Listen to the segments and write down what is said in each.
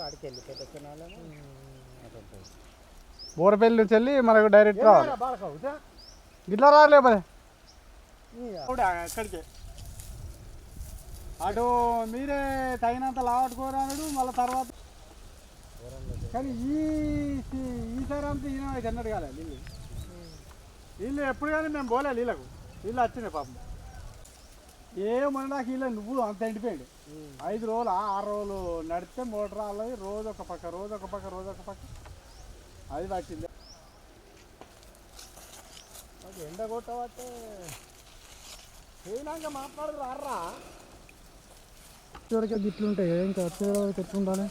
ఆడికి బోరపల్లి నుంచి వెళ్ళి మనకు డైరెక్ట్ రావాలి. ఇట్లా రాలే మరి. అక్కడికి. అటు మీరే తగినంత లావట్టుకోరానుడు మళ్ళీ తర్వాత కానీ ఈ ఈసారి అంతా ఈయన అయితే అన్నట్టు కాలే వీళ్ళు వీళ్ళు ఎప్పుడు కానీ మేము పోలే వీళ్ళకు వీళ్ళు వచ్చినాయి పాపం. ఏమన్నా నాకు వీళ్ళ నువ్వు అంత ఎండిపోయింది ఐదు రోజులు ఆ- ఆరు రోజులు నడిస్తే మోటార్ రాలేదు రోజు ఒక పక్క రోజు ఒక పక్క రోజు ఒక పక్క. అది పట్టింది. ఎండ కొట్టబట్టే పోయినాక మాట్లాడదు రారా చివరికి గిట్లుంటాయి ఇంకా వచ్చే వరకు ఎట్లుండాలి?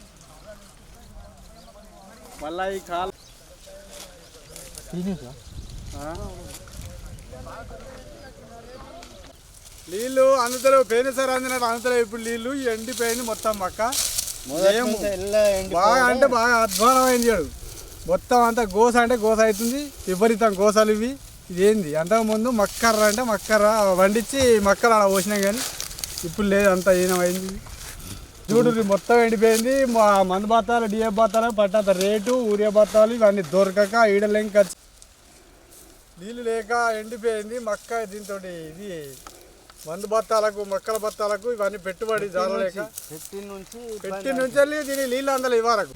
మళ్ళీ ఈ కాలు నీళ్ళు అందుతలో పోయినసారి అందినట్టు అందుతలో ఇప్పుడు నీళ్ళు ఎండిపోయింది మొత్తం మక్క ఏం బాగా అంటే బాగా అధ్వానమైంది చూడు మొత్తం అంతా గోస అంటే గోస అవుతుంది. విపరీతం గోసలు ఇవి. ఇదేంది? అంతకుముందు మక్కర్ర అంటే మక్కర్ర వండించి మక్కలు అలా పోసినాం కానీ ఇప్పుడు లేదు అంత ఈనమైంది చూడు మొత్తం ఎండిపోయింది. మా మందు బత్తాలు డిఏ బత్తాలు పట్టంత రేటు ఊరియా బత్తాలు ఇవన్నీ దొరకక ఈడలేం ఖర్చు. నీళ్ళు లేక ఎండిపోయింది మక్క దీంతో ఇది. మందు బత్తాలకు మొక్కల బత్తాలకు ఇవన్నీ పెట్టుబడి జాలలేక ఫిఫ్టీన్ నుంచి పెట్టి నుంచి దీని నీళ్ళు అందలు ఇవ్వరకు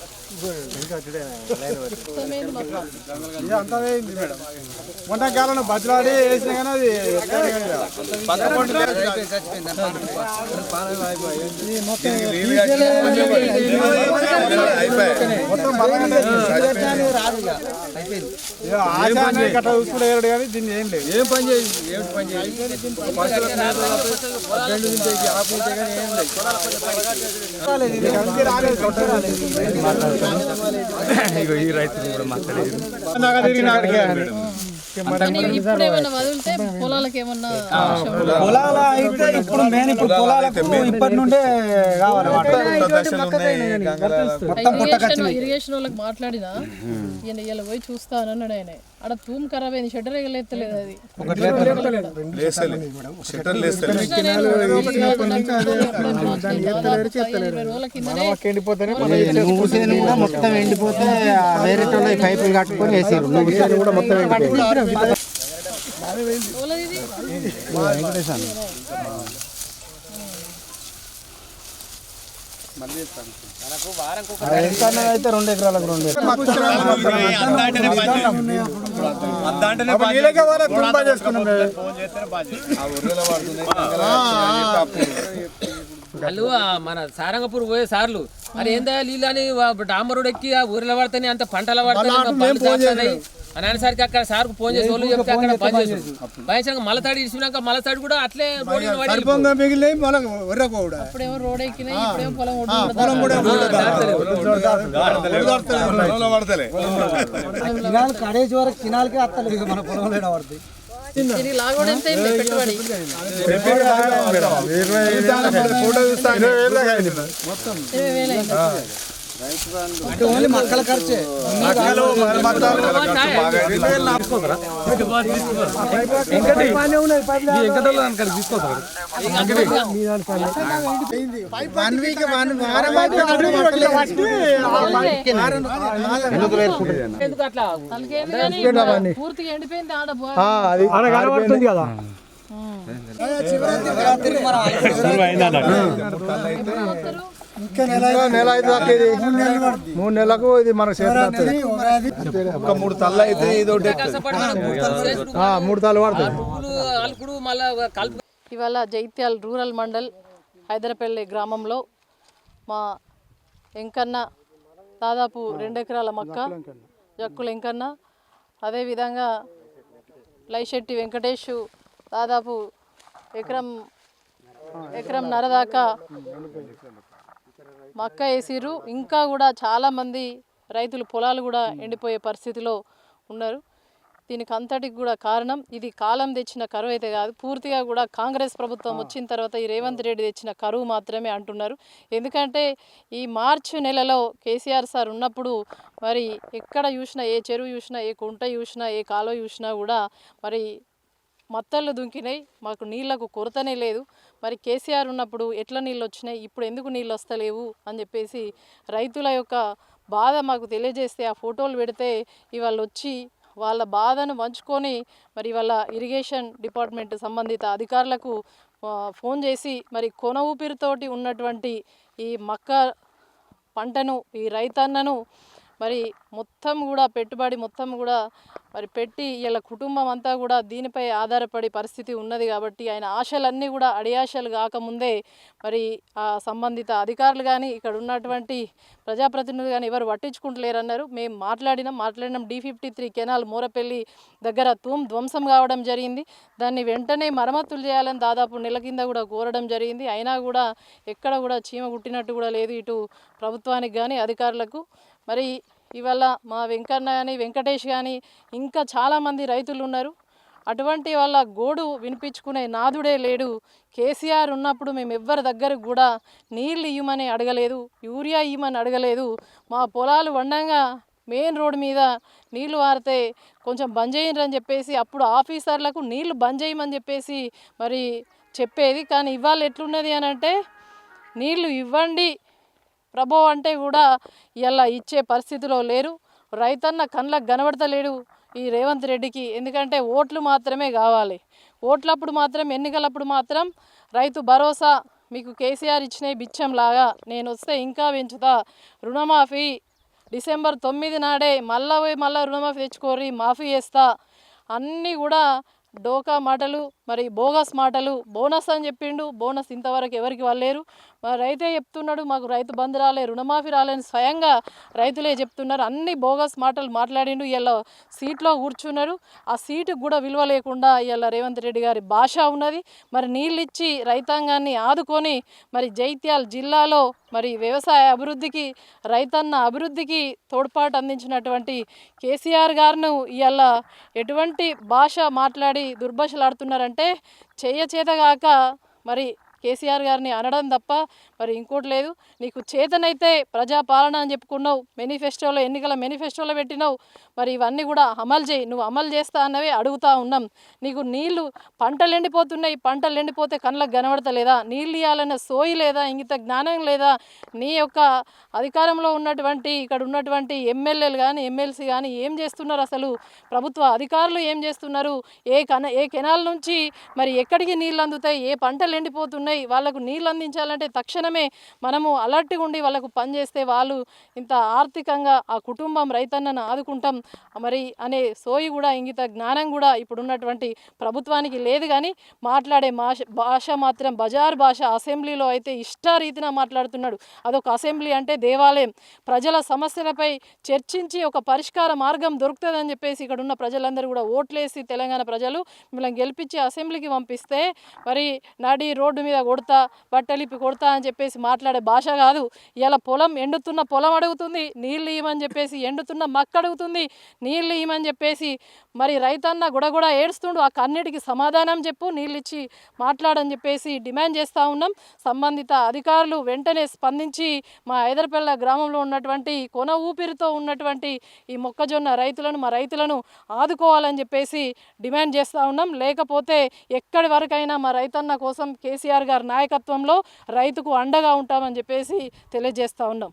మొత్తమేంది మొత్తం. అంతా వేయింది మేడం మొన్న కాలం వేసినా కానీ అది మొత్తం బలంగానే ఉంది. చూసుకుంటే ఏడు కానీ దీన్ని ఏం లేదు ఏం పని చేయి ఏం పని చేయి కానీ రాలేదు రాలేదు వదిలితే పొలాలకు ఏమన్నా ఆశ ఉందా? పొలాల అయితే ఇప్పుడు మెయిన్ ఇప్పుడు పొలాలకు ఇప్పటి నుండే కావాలి ఇరిగేషన్ ఇరిగేషన్ వాళ్ళకి మాట్లాడినా? ఈయన ఇలా పోయి చూస్తానన్నాడు ఆయన. ఆడ తూము ఖరాబ్ అయింది. షట్టర్ ఎగలేస్తలేదు అది. నువ్వు కూడా మొత్తం ఎండిపోతే ఆ వేరే పైపులు కట్టుకొని వేసారు. నువ్వు చేను కూడా మొత్తం ఎండిపోయింది. అయితే రెండు ఎకరాలకు రెండు వాళ్ళ మన సారంగపూర్ పోయే సార్లు మరి ఏందా నీళ్ళని డాంబరుడు ఎక్కి ఆ ఊరిలో పడతాయి అంత పంటలు పడతాయి ఇంకా బండ్లు చేస్తున్నాయి అని అనేసరికి అక్కడ సార్కు ఫోన్ చేసి వాళ్ళు చెప్తే అక్కడ బంద్ చేసి భయంకరంగా మలతాడి ఇచ్చినాక మలతాడి కూడా అట్లే రోడ్డు మీద పడి సరిపోగా మిగిలినవి మనకు ఒర్రకోడా ఇప్పుడేమో రోడ్ ఎక్కినాయి ఇప్పుడేమో పొలం ఒడ్డు కినాలు కడేసి వరకు కినాలకే వస్తలేదు ఇక మన పొలంలో పడుతుంది ఇది అంటే ఓన్లీ మక్కల ఖర్చే. పూర్తిగా ఎండిపోయింది కదా. వస్తారు. ఇంకా నెల ఐదు దాకా ఇది. మూడు నెలలకు ఇది మనకు చేతి ఒక మూడు తల్ల అయితే ఇది మూడు తల్లు పడుతుంది ఇవాళ జైత్యాల్ రూరల్ మండల్ హైదరపల్లి గ్రామంలో మా వెంకన్న దాదాపు రెండు ఎకరాల మక్క జక్కుల వెంకన్న అదేవిధంగా లైశెట్టి వెంకటేష్ దాదాపు ఎకరం ఎకరం నర దాకా మక్క వేసిర్రు. ఇంకా కూడా చాలామంది రైతులు పొలాలు కూడా ఎండిపోయే పరిస్థితిలో ఉన్నారు. దీనికి అంతటికి కూడా కారణం ఇది కాలం తెచ్చిన కరువు అయితే కాదు. పూర్తిగా కూడా కాంగ్రెస్ ప్రభుత్వం వచ్చిన తర్వాత ఈ రేవంత్ రెడ్డి తెచ్చిన కరువు మాత్రమే అంటున్నారు. ఎందుకంటే ఈ మార్చి నెలలో కేసీఆర్ సార్ ఉన్నప్పుడు మరి ఎక్కడ చూసినా ఏ చెరువు చూసినా ఏ కుంట చూసినా ఏ కాలువ చూసినా కూడా మరి మత్తళ్ళు దుంకినాయి. మాకు నీళ్ళకు కొరతనే లేదు. మరి కేసీఆర్ ఉన్నప్పుడు ఎట్లా నీళ్ళు వచ్చినాయి ఇప్పుడు ఎందుకు నీళ్ళు వస్తలేవు అని చెప్పేసి రైతుల యొక్క బాధ మాకు తెలియజేస్తే ఆ ఫోటోలు పెడితే ఇవాళ వచ్చి వాళ్ళ బాధను పంచుకొని మరి వాళ్ళ ఇరిగేషన్ డిపార్ట్మెంట్ సంబంధిత అధికారులకు ఫోన్ చేసి మరి కొన ఊపిరితోటి ఉన్నటువంటి ఈ మక్క పంటను ఈ రైతన్నను మరి మొత్తం కూడా పెట్టుబడి మొత్తం కూడా మరి పెట్టి వీళ్ళ కుటుంబం అంతా కూడా దీనిపై ఆధారపడి పరిస్థితి ఉన్నది కాబట్టి ఆయన ఆశలన్నీ కూడా అడియాశలు కాకముందే మరి ఆ సంబంధిత అధికారులు కానీ ఇక్కడ ఉన్నటువంటి ప్రజాప్రతినిధులు కానీ ఎవరు పట్టించుకుంటలేరన్నారు. మేము మాట్లాడినాం మాట్లాడినాం D fifty three canal Moorapalli దగ్గర తూమ్ ధ్వంసం కావడం జరిగింది. దాన్ని వెంటనే మరమ్మతులు చేయాలని దాదాపు నెల కింద కూడా కోరడం జరిగింది. అయినా కూడా ఎక్కడ కూడా చీమ కుట్టినట్టు కూడా లేదు ఇటు ప్రభుత్వానికి కానీ అధికారులకు. మరి ఇవాళ మా వెంకన్న కానీ వెంకటేష్ కానీ ఇంకా చాలామంది రైతులు ఉన్నారు. అటువంటి వాళ్ళ గోడు వినిపించుకునే నాదుడే లేడు. కేసీఆర్ ఉన్నప్పుడు మేము ఎవ్వరి దగ్గర కూడా నీళ్ళు ఇవ్వమని అడగలేదు యూరియా ఇవ్వమని అడగలేదు. మా పొలాలు వండంగా మెయిన్ రోడ్ మీద నీళ్ళు వారితే కొంచెం బంద్ చేయండి అని చెప్పేసి అప్పుడు ఆఫీసర్లకు నీళ్ళు బంద్ చేయమని చెప్పేసి మరి చెప్పేది. కానీ ఇవాళ ఎట్లున్నది అని అంటే నీళ్ళు ఇవ్వండి ప్రభో అంటే కూడా ఇలా ఇచ్చే పరిస్థితిలో లేరు. రైతన్న కళ్ళకు కనబడతలేడు ఈ రేవంత్ రెడ్డికి. ఎందుకంటే ఓట్లు మాత్రమే కావాలి. ఓట్లప్పుడు మాత్రం ఎన్నికలప్పుడు మాత్రం రైతు భరోసా మీకు కేసీఆర్ ఇచ్చిన బిచ్చంలాగా నేను వస్తే ఇంకా పెంచుతా. రుణమాఫీ డిసెంబర్ తొమ్మిది నాడే మళ్ళా పోయి మళ్ళీ రుణమాఫీ తెచ్చుకోరి మాఫీ చేస్తా. అన్నీ కూడా డోకా మాటలు. మరి బోగస్ మాటలు బోనస్ అని చెప్పిండు. బోనస్ ఇంతవరకు ఎవరికి వాళ్ళేరు మరి రైతే చెప్తున్నాడు మాకు రైతు బంధు రాలే రుణమాఫీ రాలేని స్వయంగా రైతులే చెప్తున్నారు. అన్ని బోగస్ మాటలు మాట్లాడిండు. ఇలా సీట్లో కూర్చున్నాడు. ఆ సీటుకు కూడా విలువ లేకుండా ఇలా రేవంత్ రెడ్డి గారి భాష ఉన్నది. మరి నీళ్ళు ఇచ్చి రైతాంగాన్ని ఆదుకొని మరి జైత్యాల్ జిల్లాలో మరి వ్యవసాయ అభివృద్ధికి రైతన్న అభివృద్ధికి తోడ్పాటు అందించినటువంటి కేసీఆర్ గారును ఇవాళ ఎటువంటి భాష మాట్లాడి దుర్భాషలాడుతున్నారంటే చేయ చేతగాక మరి కేసీఆర్ గారిని అనడం తప్ప మరి ఇంకోటి లేదు. నీకు చేతనైతే ప్రజాపాలన అని చెప్పుకున్నావు. మేనిఫెస్టోలో ఎన్నికల మేనిఫెస్టోలో పెట్టినావు. మరి ఇవన్నీ కూడా అమలు చేయి. నువ్వు అమలు చేస్తా అన్నవి అడుగుతా ఉన్నాం. నీకు నీళ్ళు పంటలు ఎండిపోతున్నాయి. పంటలు ఎండిపోతే కళ్ళకు కనబడతలేదా? నీళ్ళు ఇవ్వాలన్న సోయి లేదా? ఇంగిత జ్ఞానం లేదా? నీ యొక్క అధికారంలో ఉన్నటువంటి ఇక్కడ ఉన్నటువంటి ఎమ్మెల్యేలు కానీ ఎమ్మెల్సీ కానీ ఏం చేస్తున్నారు అసలు? ప్రభుత్వ అధికారులు ఏం చేస్తున్నారు? ఏ కన ఏ కెనాల్ నుంచి మరి ఎక్కడికి నీళ్ళు అందుతాయి? ఏ పంటలు ఎండిపోతున్నాయి? వాళ్ళకు నీళ్ళు అందించాలంటే తక్షణమే మనము అలర్ట్గా ఉండి వాళ్ళకు పనిచేస్తే వాళ్ళు ఇంత ఆర్థికంగా ఆ కుటుంబం రైతన్నను ఆదుకుంటాం. మరి అనే సోయి కూడా ఇంగిత జ్ఞానం కూడా ఇప్పుడున్నటువంటి ప్రభుత్వానికి లేదు కానీ మాట్లాడే భాష భాష మాత్రం బజార్ భాష అసెంబ్లీలో అయితే ఇష్టారీతిన మాట్లాడుతున్నాడు. అదొక అసెంబ్లీ అంటే దేవాలయం. ప్రజల సమస్యలపై చర్చించి ఒక పరిష్కార మార్గం దొరుకుతుందని చెప్పేసి ఇక్కడ ఉన్న ప్రజలందరూ కూడా ఓట్లేసి తెలంగాణ ప్రజలు మిమ్మల్ని గెలిపించి అసెంబ్లీకి పంపిస్తే మరి నాడి రోడ్డు మీద కొడతా బట్టలిప్పి కొడతా అని చెప్పేసి మాట్లాడే భాష కాదు. ఇలా పొలం ఎండుతున్న పొలం అడుగుతుంది నీళ్ళు ఇవ్వమని చెప్పేసి ఎండుతున్న మక్క అడుగుతుంది నీళ్ళు ఇవ్వమని చెప్పేసి మరి రైతన్న గుడగుడ ఏడుస్తుండు. ఆ కన్నిటికి సమాధానం చెప్పు నీళ్ళు ఇచ్చి మాట్లాడని చెప్పేసి డిమాండ్ చేస్తూ ఉన్నాం. సంబంధిత అధికారులు వెంటనే స్పందించి మా ఐదరపల్ల గ్రామంలో ఉన్నటువంటి కొన ఊపిరితో ఉన్నటువంటి ఈ మొక్కజొన్న రైతులను మా రైతులను ఆదుకోవాలని చెప్పేసి డిమాండ్ చేస్తూ ఉన్నాం. లేకపోతే ఎక్కడి వరకైనా మా రైతన్న కోసం కేసీఆర్ గారి నాయకత్వంలో రైతుకు అండగా ఉంటామని చెప్పేసి తెలియజేస్తూ ఉన్నాం.